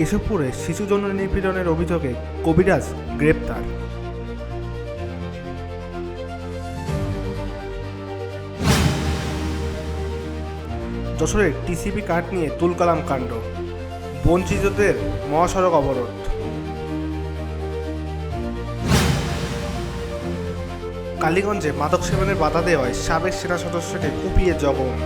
কেশবপুরে শিশু যৌন নিপীড়নের অভিযোগে কবিরাজ গ্রেপ্তার। যশোরের টিসিবি কার্ড নিয়ে তুলকালাম কাণ্ড, বঞ্চিতদের মহাসড়ক অবরোধ। কালীগঞ্জে মাদক সেবনের বাধা দেওয়ায় সাবেক সেনা সদস্যকে কুপিয়ে জগন।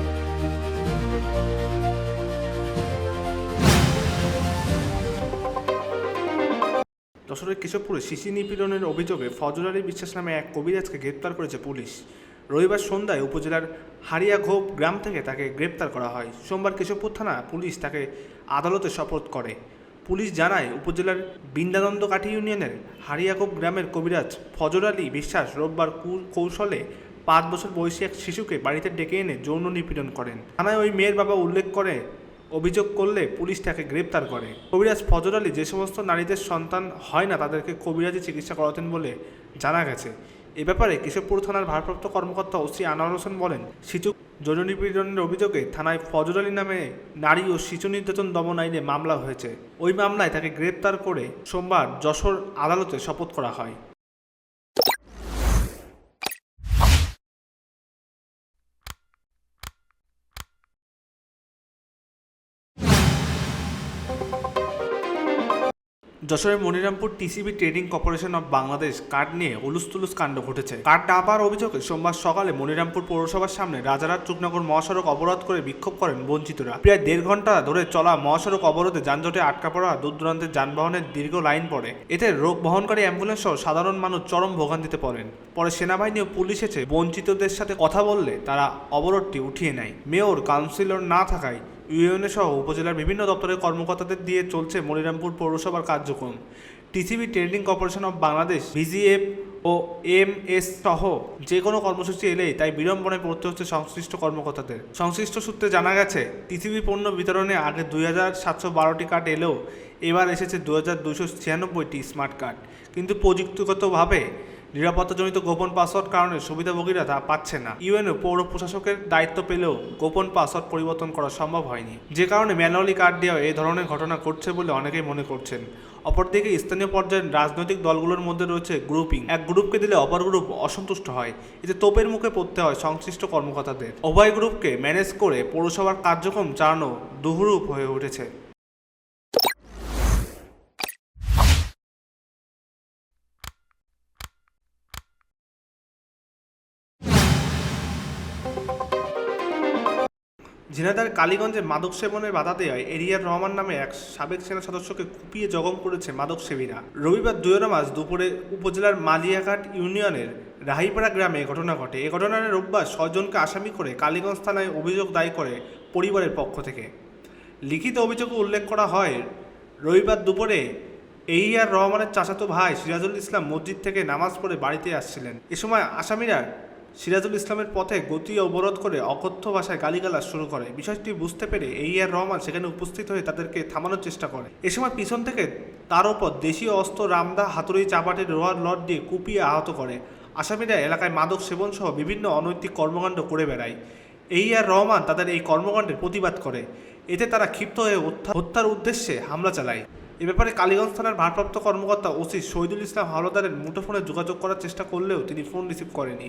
যশোরের কেশবপুরে শিশি নিপীড়নের অভিযোগে ফজল আলী বিশ্বাস নামে এক কবিরাজকে গ্রেপ্তার করেছে পুলিশ। রবিবার সন্ধ্যায় উপজেলার হারিয়াঘোপ গ্রাম থেকে তাকে গ্রেপ্তার করা হয়। সোমবার কেশবপুর থানা পুলিশ তাকে আদালতে শপথ করে। পুলিশ জানায়, উপজেলার বিন্দানন্দ কাঠি ইউনিয়নের হারিয়াঘোপ গ্রামের কবিরাজ ফজর আলী বিশ্বাস রোববার কৌশলে পাঁচ বছর বয়সী এক শিশুকে বাড়িতে ডেকে এনে যৌন নিপীড়ন করেন। থানায় ওই মেয়ের বাবা উল্লেখ করে অভিযোগ করলে পুলিশ তাকে গ্রেপ্তার করে। কবিরাজ ফজর আলী যে সমস্ত নারীদের সন্তান হয় না, তাদেরকে কবিরাজি চিকিৎসা করাতেন বলে জানা গেছে। এ ব্যাপারে কেশবপুর থানার ভারপ্রাপ্ত কর্মকর্তা ওসি আনোয়ার হোসেন বলেন, শিশু যৌন নিপীড়নের অভিযোগে থানায় ফজর আলী নামে নারী ও শিশু নির্যাতন দমন আইনে মামলা হয়েছে। ওই মামলায় তাকে গ্রেপ্তার করে সোমবার যশোর আদালতে শপথ করা হয়। যশোরের Monirampur TCB trading corporation of Bangladesh card নিয়ে তুলুস কাণ্ড ঘটেছে। কার্ড ডাবার অভিযোগে সোমবার সকালে মনিরামপুর পৌরসভার সামনে রাজারহাট চুকনগর মহাসড়ক অবরোধ করে বিক্ষোভ করেন বঞ্চিতরা। প্রায় দেড় ঘণ্টা ধরে চলা মহাসড়ক অবরোধে যানজটে আটকা পড়া দূর দূরান্তের যানবাহনের দীর্ঘ লাইন পড়ে। এতে রোগ বহনকারী অ্যাম্বুলেন্স সহ সাধারণ মানুষ চরম ভোগান্তিতে পড়েন। পরে সেনাবাহিনী ও পুলিশ এসে বঞ্চিতদের সাথে কথা বললে তারা অবরোধটি উঠিয়ে নেয়। মেয়র, কাউন্সিলর না থাকায় ইউএনএ সহ উপজেলার বিভিন্ন দপ্তরের কর্মকর্তাদের দিয়ে চলছে মনিরামপুর পৌরসভার কার্যক্রম। TCB trading corporation of Bangladesh, BGF O M S সহ যে কোনো কর্মসূচি এলেই তাই বিড়ম্বনায় পড়তে হচ্ছে সংশ্লিষ্ট কর্মকর্তাদের। সংশ্লিষ্ট সূত্রে জানা গেছে, টিসিবি পণ্য বিতরণে আগে দুই হাজার সাতশো বারোটি কার্ড এলেও এবার এসেছে দু হাজার দুশো ছিয়ানব্বইটি স্মার্ট কার্ড। কিন্তু প্রযুক্তিগতভাবে নিরাপত্তাজনিত গোপন পাসওয়ার্ড কারণে সুবিধাভোগীরা তা পাচ্ছে না। ইউএনও পৌর প্রশাসকের দায়িত্ব পেলেও গোপন পাসওয়ার্ড পরিবর্তন করা সম্ভব হয়নি। যে কারণে ম্যানুয়ালি কার্ড দেওয়া এই ধরনের ঘটনা ঘটছে বলে অনেকেই মনে করছেন। অপরদিকে স্থানীয় পর্যায়ের রাজনৈতিক দলগুলোর মধ্যে রয়েছে গ্রুপিং। এক গ্রুপকে দিলে অপর গ্রুপ অসন্তুষ্ট হয়। এতে তোপের মুখে পড়তে হয় সংশ্লিষ্ট কর্মকর্তাদের। উভয় গ্রুপকে ম্যানেজ করে পৌরসভার কার্যক্রম চালানো দুহুরূপ হয়ে উঠেছে। ঝিনাইদার কালীগঞ্জে মাদক সেবনের বাধা দেওয়ায় এরিয়ার রহমান নামে এক সাবেক সেনা সদস্যকে কুপিয়ে জখম করেছে মাদক সেবীরা রবিবার দুয়রা মাস দুপুরে উপজেলার মালিয়াঘাট ইউনিয়নের রাহিপাড়া গ্রামে ঘটনা ঘটে। এ ঘটনায় রোববার ছয়জনকে আসামি করে কালীগঞ্জ থানায় অভিযোগ দায় করে পরিবারের পক্ষ থেকে। লিখিত অভিযোগে উল্লেখ করা হয়, রবিবার দুপুরে এইয়ার রহমানের চাচাতো ভাই সিরাজুল ইসলাম মসজিদ থেকে নামাজ পড়ে বাড়িতে আসছিলেন। এ সময় আসামিরা সিরাজুল ইসলামের পথে গতি অবরোধ করে অকথ্য ভাষায় গালিগালাজ শুরু করে। বিষয়টি বুঝতে পেরে এই আর রহমান সেখানে উপস্থিত হয়ে তাদেরকে থামানোর চেষ্টা করে। এ সময় পিছন থেকে তার ওপর দেশীয় অস্ত্র, রামদা, হাতুড়ি চাপাটির রোয়ার লট দিয়ে কুপিয়ে আহত করে। আসামিরা এলাকায় মাদক সেবন সহ বিভিন্ন অনৈতিক কর্মকাণ্ড করে বেড়ায়। এই আর রহমান তাদের এই কর্মকাণ্ডের প্রতিবাদ করে। এতে তারা ক্ষিপ্ত হয়ে হত্যার উদ্দেশ্যে হামলা চালায়। এ ব্যাপারে কালীগঞ্জ থানার ভারপ্রাপ্ত কর্মকর্তা ওসি শহীদুল ইসলাম হাওলাদারের মুঠোফোনে যোগাযোগ করার চেষ্টা করলেও তিনি ফোন রিসিভ করেনি